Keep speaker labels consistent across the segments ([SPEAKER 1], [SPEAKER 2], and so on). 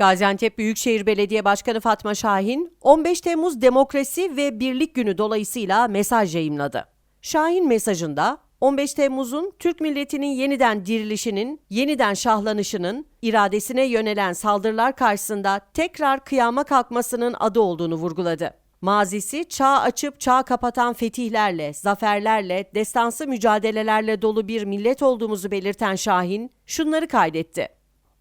[SPEAKER 1] Gaziantep Büyükşehir Belediye Başkanı Fatma Şahin, 15 Temmuz Demokrasi ve Birlik Günü dolayısıyla mesaj yayımladı. Şahin mesajında 15 Temmuz'un Türk milletinin yeniden dirilişinin, yeniden şahlanışının, iradesine yönelen saldırılar karşısında tekrar kıyama kalkmasının adı olduğunu vurguladı. Mazisi çağ açıp çağ kapatan fetihlerle, zaferlerle, destansı mücadelelerle dolu bir millet olduğumuzu belirten Şahin şunları kaydetti.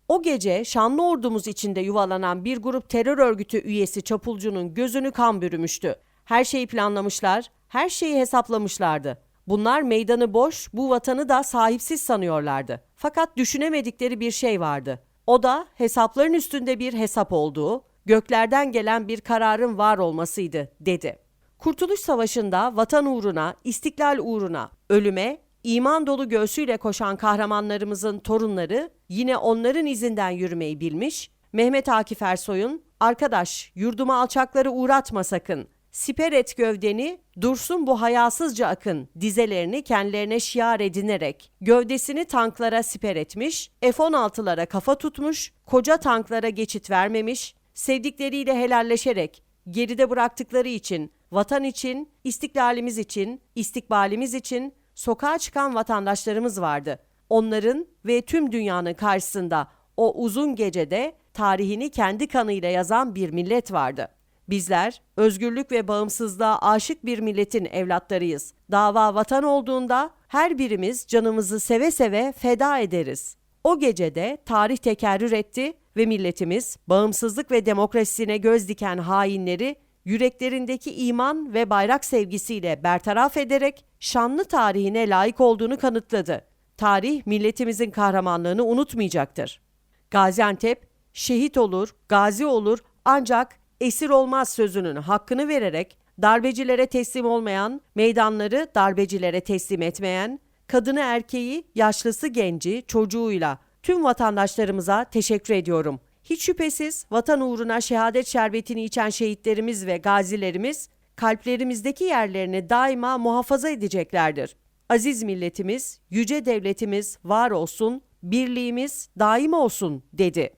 [SPEAKER 1] O gece şanlı ordumuz içinde yuvalanan bir grup terör örgütü üyesi çapulcunun gözünü kan bürümüştü. Her şeyi planlamışlar, her şeyi hesaplamışlardı. Bunlar meydanı boş, bu vatanı da sahipsiz sanıyorlardı. Fakat düşünemedikleri bir şey vardı. O da hesapların üstünde bir hesap olduğu, göklerden gelen bir kararın var olmasıydı, dedi. Kurtuluş Savaşı'nda vatan uğruna, istiklal uğruna, ölüme, iman dolu göğsüyle koşan kahramanlarımızın torunları yine onların izinden yürümeyi bilmiş, Mehmet Akif Ersoy'un "Arkadaş, yurduma alçakları uğratma sakın. Siper et gövdeni, dursun bu hayasızca akın." dizelerini kendilerine şiar edinerek gövdesini tanklara siper etmiş, F-16'lara kafa tutmuş, koca tanklara geçit vermemiş, sevdikleriyle helalleşerek geride bıraktıkları için, vatan için, istiklalimiz için, istikbalimiz için sokağa çıkan vatandaşlarımız vardı. Onların ve tüm dünyanın karşısında o uzun gecede tarihini kendi kanıyla yazan bir millet vardı. Bizler özgürlük ve bağımsızlığa aşık bir milletin evlatlarıyız. Dava vatan olduğunda her birimiz canımızı seve seve feda ederiz. O gecede tarih tekerrür etti ve milletimiz bağımsızlık ve demokrasisine göz diken hainleri yüreklerindeki iman ve bayrak sevgisiyle bertaraf ederek şanlı tarihine layık olduğunu kanıtladı. Tarih milletimizin kahramanlığını unutmayacaktır. Gaziantep şehit olur, gazi olur ancak esir olmaz sözünün hakkını vererek darbecilere teslim olmayan, meydanları darbecilere teslim etmeyen, kadını erkeği, yaşlısı genci, çocuğuyla tüm vatandaşlarımıza teşekkür ediyorum. Hiç şüphesiz vatan uğruna şehadet şerbetini içen şehitlerimiz ve gazilerimiz kalplerimizdeki yerlerini daima muhafaza edeceklerdir. Aziz milletimiz, yüce devletimiz var olsun, birliğimiz daim olsun dedi.